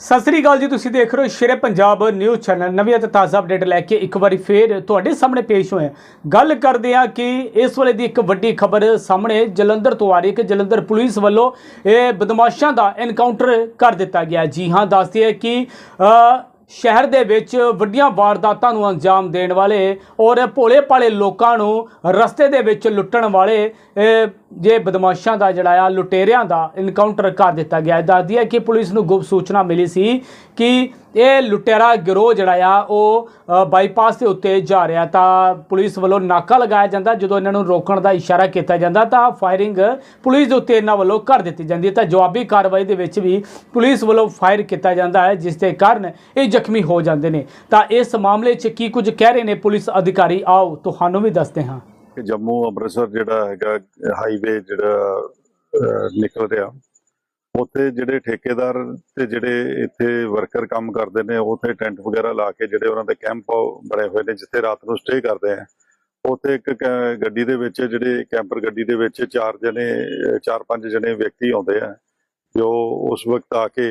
ਸਤਿ ਸ੍ਰੀ ਅਕਾਲ ਜੀ, ਤੁਸੀਂ ਦੇਖ ਰਹੇ ਹੋ ਸ਼ੇਰੇ ਪੰਜਾਬ ਨਿਊਜ਼ ਚੈਨਲ। ਨਵੀਂ ਅਤੇ ਤਾਜ਼ਾ ਅਪਡੇਟ ਲੈ ਕੇ ਇੱਕ ਵਾਰੀ ਫੇਰ ਤੁਹਾਡੇ ਸਾਹਮਣੇ ਪੇਸ਼ ਹੋਏ ਗੱਲ ਕਰਦੇ ਹਾਂ ਕਿ ਇਸ ਵੇਲੇ ਦੀ ਇੱਕ ਵੱਡੀ ਖਬਰ ਸਾਹਮਣੇ ਜਲੰਧਰ ਤੋਂ ਆ ਰਹੀ ਹੈ ਕਿ ਜਲੰਧਰ ਪੁਲਿਸ ਵੱਲੋਂ ਇਹ ਬਦਮਾਸ਼ਾਂ ਦਾ ਐਨਕਾਊਂਟਰ ਕਰ ਦਿੱਤਾ ਗਿਆ। ਜੀ ਹਾਂ, ਦੱਸਦੀ ਹੈ ਕਿ ਸ਼ਹਿਰ ਦੇ ਵਿੱਚ ਵੱਡੀਆਂ ਵਾਰਦਾਤਾਂ ਨੂੰ ਅੰਜਾਮ ਦੇਣ ਵਾਲੇ ਔਰ ਭੋਲੇ ਭਾਲੇ ਲੋਕਾਂ ਨੂੰ ਰਸਤੇ ਦੇ ਵਿੱਚ ਲੁੱਟਣ ਵਾਲੇ ਜੇ ਬਦਮਾਸ਼ਾਂ ਦਾ ਜਿਹੜਾ ਆ, ਲੁਟੇਰਿਆਂ ਦਾ ਇਨਕਾਊਂਟਰ ਕਰ ਦਿੱਤਾ ਗਿਆ। ਹੈ ਦੱਸਦੀ ਹੈ ਕਿ ਪੁਲਿਸ ਨੂੰ ਗੁਪਤ ਸੂਚਨਾ ਮਿਲੀ ਸੀ ਕਿ ਇਹ ਲੁਟੇਰਾ ਗਿਰੋਹ ਜਿਹੜਾ ਆ, ਉਹ ਬਾਈਪਾਸ ਦੇ ਉੱਤੇ ਜਾ ਰਿਹਾ। ਤਾਂ ਪੁਲਿਸ ਵੱਲੋਂ ਨਾਕਾ ਲਗਾਇਆ ਜਾਂਦਾ। ਜਦੋਂ ਇਹਨਾਂ ਨੂੰ ਰੋਕਣ ਦਾ ਇਸ਼ਾਰਾ ਕੀਤਾ ਜਾਂਦਾ, ਤਾਂ ਫਾਇਰਿੰਗ ਪੁਲਿਸ ਦੇ ਉੱਤੇ ਇਹਨਾਂ ਵੱਲੋਂ ਕਰ ਦਿੱਤੀ ਜਾਂਦੀ ਹੈ। ਤਾਂ ਜਵਾਬੀ ਕਾਰਵਾਈ ਦੇ ਵਿੱਚ ਵੀ ਪੁਲਿਸ ਵੱਲੋਂ ਫਾਇਰ ਕੀਤਾ ਜਾਂਦਾ ਹੈ, ਜਿਸ ਦੇ ਕਾਰਨ ਇਹ ਜ਼ਖਮੀ ਹੋ ਜਾਂਦੇ ਨੇ। ਤਾਂ ਇਸ ਮਾਮਲੇ 'ਚ ਕੀ ਕੁਝ ਕਹਿ ਰਹੇ ਨੇ ਪੁਲਿਸ ਅਧਿਕਾਰੀ? ਆਓ, ਤੁਹਾਨੂੰ ਵੀ ਦੱਸਦੇ ਹਾਂ। ਕਿ ਜੰਮੂ ਅੰਮ੍ਰਿਤਸਰ ਜਿਹੜਾ ਹੈਗਾ ਹਾਈਵੇ ਜਿਹੜਾ ਨਿਕਲ ਰਿਹਾ, ਉੱਥੇ ਜਿਹੜੇ ਠੇਕੇਦਾਰ ਤੇ ਜਿਹੜੇ ਇੱਥੇ ਵਰਕਰ ਕੰਮ ਕਰਦੇ ਨੇ, ਉੱਥੇ ਟੈਂਟ ਵਗੈਰਾ ਲਾ ਕੇ ਜਿਹੜੇ ਉਹਨਾਂ ਦੇ ਕੈਂਪ ਬਣੇ ਹੋਏ ਨੇ, ਜਿੱਥੇ ਰਾਤ ਨੂੰ ਸਟੇ ਕਰਦੇ ਆ। ਉੱਥੇ ਇੱਕ ਗੱਡੀ ਦੇ ਵਿੱਚ ਜਿਹੜੇ ਕੈਂਪਰ ਗੱਡੀ ਦੇ ਵਿੱਚ ਚਾਰ ਜਣੇ, ਚਾਰ ਪੰਜ ਜਣੇ ਵਿਅਕਤੀ ਆਉਂਦੇ ਆ, ਜੋ ਉਸ ਵਕਤ ਆ ਕੇ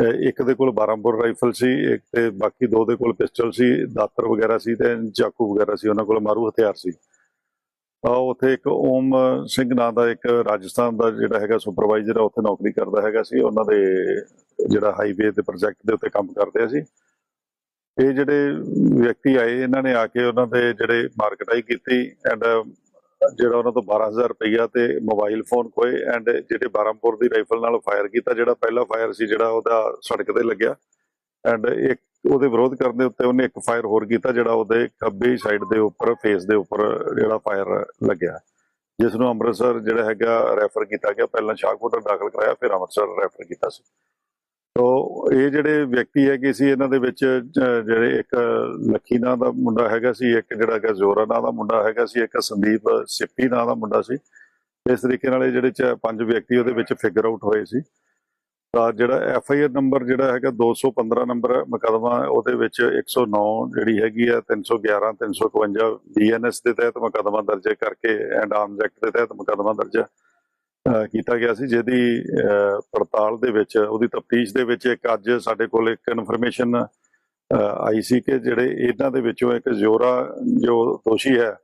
ਇੱਕ ਦੇ ਕੋਲ 12 ਬੋਰ ਰਾਈਫਲ ਸੀ, ਇੱਕ ਤੇ ਬਾਕੀ ਦੋ ਦੇ ਕੋਲ ਪਿਸਟਲ ਸੀ, ਦਾਤਰ ਵਗੈਰਾ ਸੀ ਤੇ ਚਾਕੂ ਵਗੈਰਾ ਸੀ, ਉਹਨਾਂ ਕੋਲ ਮਾਰੂ ਹਥਿਆਰ ਸੀ। ਤਾਂ ਉੱਥੇ ਇੱਕ ਓਮ ਸਿੰਘ ਨਾਂ ਦਾ ਇੱਕ ਰਾਜਸਥਾਨ ਦਾ ਜਿਹੜਾ ਹੈਗਾ ਸੁਪਰਵਾਈਜ਼ਰ ਆ, ਉੱਥੇ ਨੌਕਰੀ ਕਰਦਾ ਹੈਗਾ ਸੀ। ਉਹਨਾਂ ਦੇ ਜਿਹੜਾ ਹਾਈਵੇ ਦੇ ਪ੍ਰੋਜੈਕਟ ਦੇ ਉੱਤੇ ਕੰਮ ਕਰਦੇ ਸੀ। ਇਹ ਜਿਹੜੇ ਵਿਅਕਤੀ ਆਏ, ਇਹਨਾਂ ਨੇ ਆ ਕੇ ਉਹਨਾਂ ਦੇ ਜਿਹੜੇ ਮਾਰਕਟਾਈ ਕੀਤੀ ਐਂਡ ਜਿਹੜਾ ਉਹਨਾਂ ਤੋਂ 12000 ਰੁਪਈਆ ਤੇ ਮੋਬਾਈਲ ਫੋਨ ਖੋਏ ਐਂਡ ਜਿਹੜੇ 12 ਦੀ ਰਾਈਫਲ ਨਾਲ ਫਾਇਰ ਕੀਤਾ, ਜਿਹੜਾ ਪਹਿਲਾ ਫਾਇਰ ਸੀ, ਜਿਹੜਾ ਉਹਦਾ ਸੜਕ ਤੇ ਲੱਗਿਆ। ਐਂਡ ਇੱਕ ਉਹਦੇ ਵਿਰੋਧ ਕਰਨ ਦੇ ਉੱਤੇ ਉਹਨੇ ਇੱਕ ਫਾਇਰ ਹੋਰ ਕੀਤਾ, ਜਿਹੜਾ ਉਹਦੇ ਖੱਬੇ ਸਾਈਡ ਦੇ ਉੱਪਰ ਫੇਸ ਦੇ ਉੱਪਰ ਜਿਹੜਾ ਫਾਇਰ ਲੱਗਿਆ। ਜਿਸ ਨੂੰ ਅੰਮ੍ਰਿਤਸਰ ਜਿਹੜਾ ਹੈਗਾ ਰੈਫਰ ਕੀਤਾ ਗਿਆ। ਪਹਿਲਾਂ ਸ਼ਾਹਕੋਟ ਦਾਖਲ ਕਰਾਇਆ, ਫਿਰ ਅੰਮ੍ਰਿਤਸਰ ਰੈਫਰ ਕੀਤਾ ਸੀ। ਤੋ ਇਹ ਜਿਹੜੇ ਵਿਅਕਤੀ ਹੈਗੇ ਸੀ, ਇਹਨਾਂ ਦੇ ਵਿੱਚ ਜਿਹੜੇ ਇੱਕ ਲੱਖੀ ਨਾਂ ਦਾ ਮੁੰਡਾ ਹੈਗਾ ਸੀ, ਇੱਕ ਜਿਹੜਾ ਹੈਗਾ ਜ਼ੋਰਾ ਨਾਂ ਦਾ ਮੁੰਡਾ ਹੈਗਾ ਸੀ, ਇੱਕ ਸੰਦੀਪ ਸਿੱਪੀ ਨਾਂ ਦਾ ਮੁੰਡਾ ਸੀ। ਇਸ ਤਰੀਕੇ ਨਾਲ ਇਹ ਜਿਹੜੇ ਚ ਪੰਜ ਵਿਅਕਤੀ ਉਹਦੇ ਵਿੱਚ ਫਿਗਰ ਆਊਟ ਹੋਏ ਸੀ। ਤਾਂ ਜਿਹੜਾ ਐਫ ਆਈ ਆਰ ਨੰਬਰ ਜਿਹੜਾ ਹੈਗਾ 215 ਨੰਬਰ ਮੁਕੱਦਮਾ, ਉਹਦੇ ਵਿੱਚ 109 ਜਿਹੜੀ ਹੈਗੀ ਆ 311 352 ਬੀਐਨਐਸ ਦੇ ਤਹਿਤ ਮੁਕੱਦਮਾ ਦਰਜ ਕਰਕੇ ਐਂਡ ਆਰਮਜ਼ ਐਕਟ ਦੇ ਤਹਿਤ ਮੁਕੱਦਮਾ ਦਰਜ ਹੈ ਕੀਤਾ ਗਿਆ ਸੀ ਜਿਹਦੀ ਅਹ, ਪੜਤਾਲ ਦੇ ਵਿੱਚ ਉਹਦੀ ਤਫਤੀਸ਼ ਦੇ ਵਿੱਚ ਇੱਕ ਅੱਜ ਸਾਡੇ ਕੋਲ ਇੱਕ ਇਨਫੋਰਮੇਸ਼ਨ ਆਈ ਸੀ ਕਿ ਜਿਹੜੇ ਇਹਨਾਂ ਦੇ ਵਿੱਚੋਂ ਇੱਕ ਜ਼ੋਰਾ ਜੋ ਦੋਸ਼ੀ ਹੈ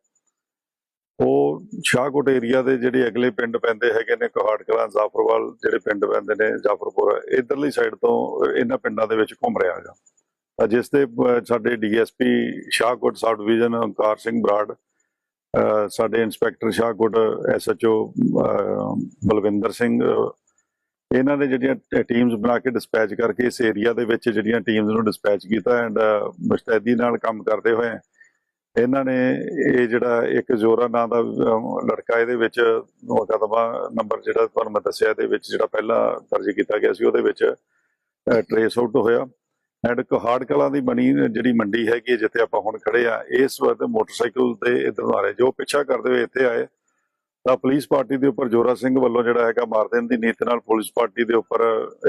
ਉਹ ਸ਼ਾਹਕੋਟ ਏਰੀਆ ਦੇ ਜਿਹੜੇ ਅਗਲੇ ਪਿੰਡ ਪੈਂਦੇ ਹੈਗੇ ਨੇ ਕੋਹਾੜ ਕਲਾਂ ਜ਼ਾਫਰਵਾਲ ਜਿਹੜੇ ਪਿੰਡ ਪੈਂਦੇ ਨੇ ਜ਼ਾਫਰਪੁਰ ਇਧਰਲੀ ਸਾਈਡ ਤੋਂ ਇਹਨਾਂ ਪਿੰਡਾਂ ਦੇ ਵਿੱਚ ਘੁੰਮ ਰਿਹਾ ਹੈਗਾ। ਤਾਂ ਜਿਸ ਦੇ ਅਹ, ਸਾਡੇ DSP Shahkot sub division Onkar Singh Brar ਸਾਡੇ ਇੰਸਪੈਕਟਰ ਸ਼ਾਹਕੋਟ ਐਸਐਚਓ ਬਲਵਿੰਦਰ ਸਿੰਘ, ਇਹਨਾਂ ਨੇ ਜਿਹੜੀਆਂ ਟੀਮਸ ਬਣਾ ਕੇ ਡਿਸਪੈਚ ਕਰਕੇ ਇਸ ਏਰੀਆ ਦੇ ਵਿੱਚ ਜਿਹੜੀਆਂ ਟੀਮਸ ਨੂੰ ਡਿਸਪੈਚ ਕੀਤਾ ਐਂਡ ਮੁਸਤੈਦੀ ਨਾਲ ਕੰਮ ਕਰਦੇ ਹੋਏ ਇਹਨਾਂ ਨੇ ਇਹ ਜਿਹੜਾ ਇੱਕ ਜ਼ੋਰਾ ਨਾਂ ਦਾ ਲੜਕਾ ਇਹਦੇ ਵਿੱਚ ਮੁਕੱਦਮਾ ਨੰਬਰ ਜਿਹੜਾ ਤੁਹਾਨੂੰ ਮੈਂ ਦੱਸਿਆ ਇਹਦੇ ਵਿੱਚ ਜਿਹੜਾ ਪਹਿਲਾਂ ਦਰਜ ਕੀਤਾ ਗਿਆ ਸੀ, ਉਹਦੇ ਵਿੱਚ ਟਰੇਸ ਆਊਟ ਹੋਇਆ। ਐਂਡ ਕੋਹਾੜ ਕਲਾਂ ਦੀ ਬਣੀ ਜਿਹੜੀ ਮੰਡੀ ਹੈਗੀ ਹੈ, ਜਿੱਥੇ ਆਪਾਂ ਹੁਣ ਖੜੇ ਆ ਇਸ ਵਕਤ ਮੋਟਰਸਾਈਕਲ ਤੇ ਇਧਰ ਨੂੰ ਆ ਰਹੇ ਜੋ ਪਿੱਛਾ ਕਰਦੇ ਹੋਏ ਇੱਥੇ ਆਏ ਤਾਂ ਪੁਲਿਸ ਪਾਰਟੀ ਦੇ ਉੱਪਰ ਜੋਰਾ ਸਿੰਘ ਵੱਲੋਂ ਜਿਹੜਾ ਹੈਗਾ ਮਾਰ ਦੇਣ ਦੀ ਨੀਤ ਨਾਲ ਪੁਲਿਸ ਪਾਰਟੀ ਦੇ ਉੱਪਰ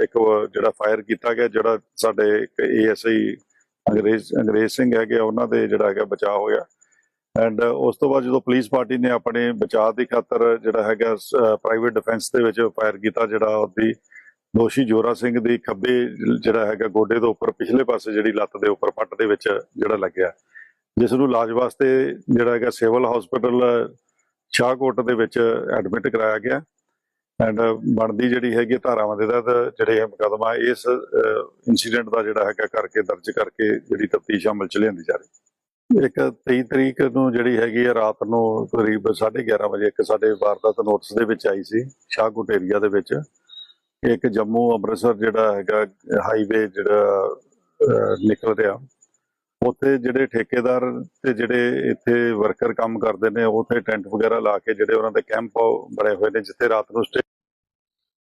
ਇੱਕ ਜਿਹੜਾ ਫਾਇਰ ਕੀਤਾ ਗਿਆ ਜਿਹੜਾ ਸਾਡੇ ਇੱਕ ਏਐਸਆਈ ਅੰਗਰੇਜ਼ ਅੰਗਰੇਜ਼ ਸਿੰਘ ਹੈਗੇ ਆ, ਉਹਨਾਂ ਦੇ ਜਿਹੜਾ ਹੈਗਾ ਬਚਾਅ ਹੋਇਆ। ਐਂਡ ਉਸ ਤੋਂ ਬਾਅਦ ਜਦੋਂ ਪੁਲਿਸ ਪਾਰਟੀ ਨੇ ਆਪਣੇ ਬਚਾਅ ਦੀ ਖਾਤਰ ਜਿਹੜਾ ਹੈਗਾ ਪ੍ਰਾਈਵੇਟ ਡਿਫੈਂਸ ਦੇ ਵਿੱਚ ਫਾਇਰ ਕੀਤਾ ਜਿਹੜਾ ਉਹਦੀ ਦੋਸ਼ੀ ਜੋਰਾ ਸਿੰਘ ਦੀ ਖੱਬੇ ਜਿਹੜਾ ਹੈਗਾ ਗੋਡੇ ਦੇ ਉੱਪਰ, ਪਿਛਲੇ ਪਾਸੇ ਜਿਹੜੀ ਲੱਤ ਦੇ ਉੱਪਰ ਪੱਟ ਦੇ ਵਿੱਚ ਜਿਹੜਾ ਲੱਗਿਆ। ਜਿਸ ਨੂੰ ਇਲਾਜ ਵਾਸਤੇ ਜਿਹੜਾ ਹੈਗਾ ਸਿਵਲ ਹਸਪੀਟਲ ਸ਼ਾਹਕੋਟ ਦੇ ਵਿੱਚ ਐਡਮਿਟ ਕਰਾਇਆ ਗਿਆ। ਐਂਡ ਬਣਦੀ ਜਿਹੜੀ ਹੈਗੀ ਧਾਰਾਵਾਂ ਦੇ ਤਹਿਤ ਜਿਹੜੇ ਇਹ ਮੁਕੱਦਮਾ, ਇਸ ਇਨਸੀਡੈਂਟ ਦਾ ਜਿਹੜਾ ਹੈਗਾ ਕਰਕੇ, ਦਰਜ ਕਰਕੇ ਜਿਹੜੀ ਤਫਤੀਸ਼ ਅਮਲ ਚ ਲਿਆਂਦੀ ਜਾ ਰਹੀ। ਇੱਕ 23 ਤਰੀਕ ਨੂੰ ਜਿਹੜੀ ਹੈਗੀ ਹੈ ਰਾਤ ਨੂੰ ਕਰੀਬ 11:30 ਵਜੇ ਇੱਕ ਸਾਡੇ ਵਾਰਦਾਤ ਨੋਟਿਸ ਦੇ ਵਿੱਚ ਆਈ ਸੀ, ਸ਼ਾਹਕੋਟ ਏਰੀਆ ਦੇ ਵਿੱਚ। ਇੱਕ ਜੰਮੂ ਅੰਮ੍ਰਿਤਸਰ ਜਿਹੜਾ ਹੈਗਾ ਹਾਈਵੇ ਜਿਹੜਾ ਅਹ, ਨਿਕਲ ਰਿਹਾ। ਉੱਥੇ ਜਿਹੜੇ ਠੇਕੇਦਾਰ ਤੇ ਜਿਹੜੇ ਇੱਥੇ ਵਰਕਰ ਕੰਮ ਕਰਦੇ ਨੇ ਉੱਥੇ ਟੈਂਟ ਵਗੈਰਾ ਲਾ ਕੇ ਜਿਹੜੇ ਉਹਨਾਂ ਦੇ ਕੈਂਪ ਬਣੇ ਹੋਏ ਨੇ ਜਿੱਥੇ ਰਾਤ ਨੂੰ ਸਟੇ